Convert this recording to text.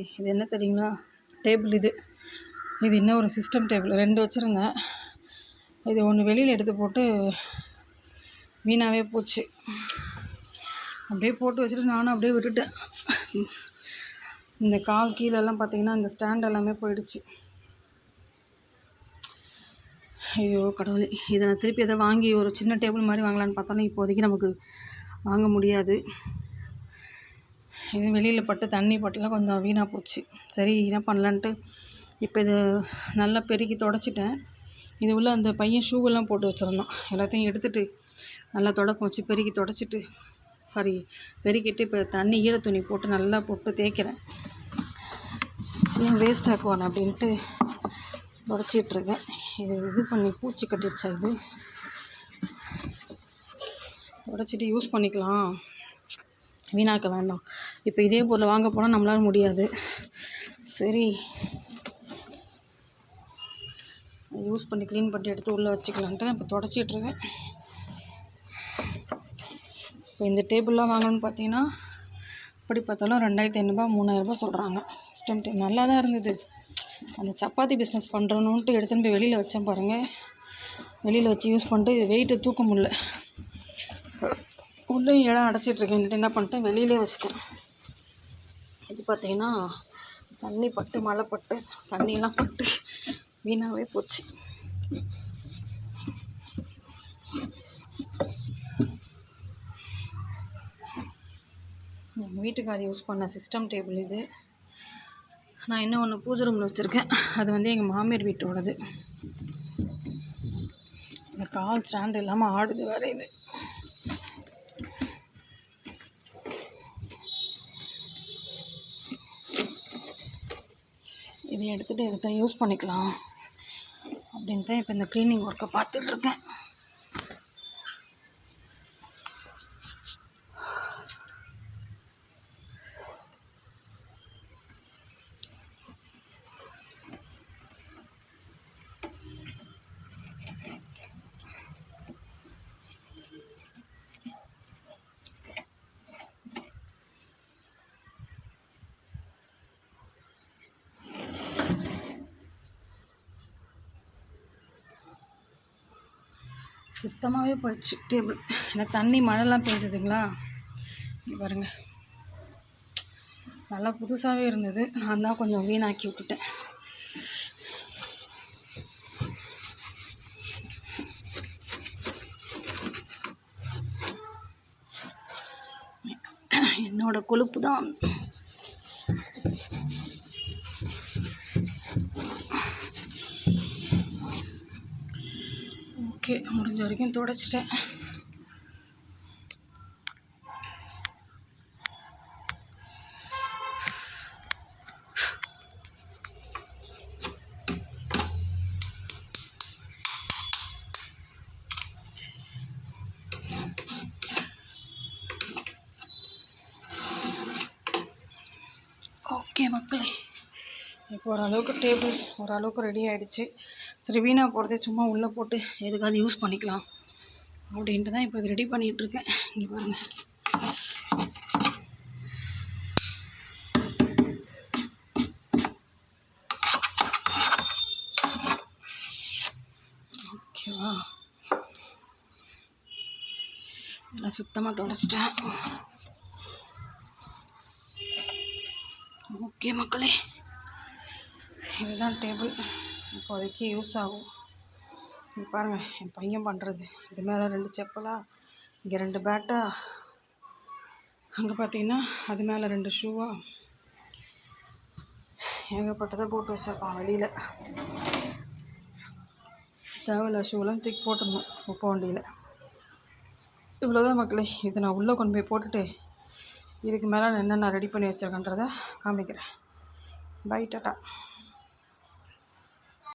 இது என்ன தெரியுங்களா? டேபிள் இது. இது இன்னும் ஒரு சிஸ்டம் டேபிள் ரெண்டு வச்சுருந்தேன் இது ஒன்று வெளியில் எடுத்து போட்டு வீணாகவே போச்சு. அப்படியே போட்டு வச்சுட்டு நானும் அப்படியே விட்டுட்டேன். இந்த கால் கீழெல்லாம் பார்த்தீங்கன்னா இந்த ஸ்டாண்ட் எல்லாமே போயிடுச்சு. ஐயோ கடவுளே. இதை நான் திருப்பி எதை வாங்கி ஒரு சின்ன டேபிள் மாதிரி வாங்கலான்னு பார்த்தோன்னா இப்போதைக்கு நமக்கு வாங்க முடியாது. இது வெளியில் பட்டு தண்ணி பட்டுலாம் கொஞ்சம் வீணாக போச்சு. சரி என்ன பண்ணலான்ட்டு இப்போ இது நல்லா பெருக்கி தொடச்சிட்டேன். இது உள்ள அந்த பையன் ஷூவெல்லாம் போட்டு வச்சுருந்தான். எல்லாத்தையும் எடுத்துகிட்டு நல்லா தொடப்பம். வச்சு பெருக்கி தொடச்சிட்டு சாரி பெருக்கிட்டு இப்போ தண்ணி ஈர துணி போட்டு நல்லா போட்டு தேய்க்கிறேன். ஏன் வேஸ்ட் ஆக்குவான் அப்படின்ட்டு தொடச்சிட்ருக்கேன் இது இது பண்ணி பூச்சி கட்டிடுச்சா இது? தொடச்சிட்டு யூஸ் பண்ணிக்கலாம். வீணாக்க வேண்டாம். இப்போ இதே பொருள் வாங்க போனால் நம்மளால முடியாது. சரி. யூஸ் பண்ணி க்ளீன் பண்ணி எடுத்து உள்ளே வச்சுக்கலான்ட்டு இப்போ தொடச்சிட்ருக்கேன் இப்போ இந்த டேபிள்லாம் வாங்கணும்னு பார்த்தீங்கன்னா அப்படி பார்த்தாலும் ரெண்டாயிரத்தி ஐநூறுபா மூணாயிரரூபா சொல்கிறாங்க சிஸ்டம் டே நல்லா தான் இருந்தது. அந்த சப்பாத்தி பிஸ்னஸ் பண்ணுறணுன்ட்டு எடுத்துன்னு போய் வெளியில் வச்சேன் பாருங்கள் வெளியில் வச்சு யூஸ் பண்ணிட்டு வெயிட்டை தூக்க முடில உள்ளேயும் இடம் அடைச்சிட்ருக்கேன்ட்டு என்ன பண்ணிட்டேன்? வெளியிலே வச்சுட்டேன். பார்த்தீங்கன்னா தண்ணி பட்டு மழை பட்டு தண்ணியெல்லாம் பட்டு வீணாகவே போச்சு. எங்கள் வீட்டுக்கார் யூஸ் பண்ண சிஸ்டம் டேபிள் இது. நான் இன்னும் ஒன்று பூஜை ரூமில் வச்சுருக்கேன். அது வந்து எங்கள் மாமியார் வீட்டோடது. இந்த கால் ஸ்டாண்ட் இல்லாமல் ஆடுது வேறு இது. இதை எடுத்துகிட்டு இதுக்கு யூஸ் பண்ணிக்கலாம். அப்படின்ட்டு இப்போ இந்த க்ளீனிங் ஒர்க்கை பார்த்துட்ருக்கேன் சுத்தமாகவே போயிடுச்சு. டேபிள் ஏன்னா தண்ணி மழைலாம் பெஞ்சதுங்களா? பாருங்கள் நல்லா புதுசாகவே இருந்தது. நான் தான் கொஞ்சம் வீணாக்கி விட்டுட்டேன். என்னோடய கொழுப்பு தான் ஓகே முடிஞ்ச வரைக்கும் துடைச்சிட்டேன். ஓகே மக்களே. இப்போ ஓரளவுக்கு டேபிள் ஓரளவுக்கு ரெடி ஆகிடுச்சு சரி வீணாக போகிறதே சும்மா உள்ளே போட்டு எதுக்காவது யூஸ் பண்ணிக்கலாம் அப்படின்ட்டு தான் இப்போ இது ரெடி பண்ணிகிட்ருக்கேன். இங்கே பாருங்கள் ஓகேவா இதெல்லாம் சுத்தமாக தொடச்சிட்டேன். ஓகே மக்களே. இதுதான் டேபிள். இப்போதைக்கு யூஸ் ஆகும். பாருங்கள் என் பையன் பண்ணுறது இது மேலே ரெண்டு செப்பலா இங்கே ரெண்டு பேட்டா. அங்கே பார்த்தீங்கன்னா அது மேலே ரெண்டு ஷூவா. ஏகப்பட்டதை போட்டு வச்சிருப்பான் வெளியில். தேவையில்ல ஷூலாம் தூக்கி போட்டுருந்தோம் உப்பு வண்டியில். இவ்வளோதான் மக்களே இதை நான் உள்ளே கொண்டு போய் போட்டுட்டு இதுக்கு மேலே நான் என்னென்ன ரெடி பண்ணி வச்சுருக்கேன்றதை காமிக்கிறேன். By tata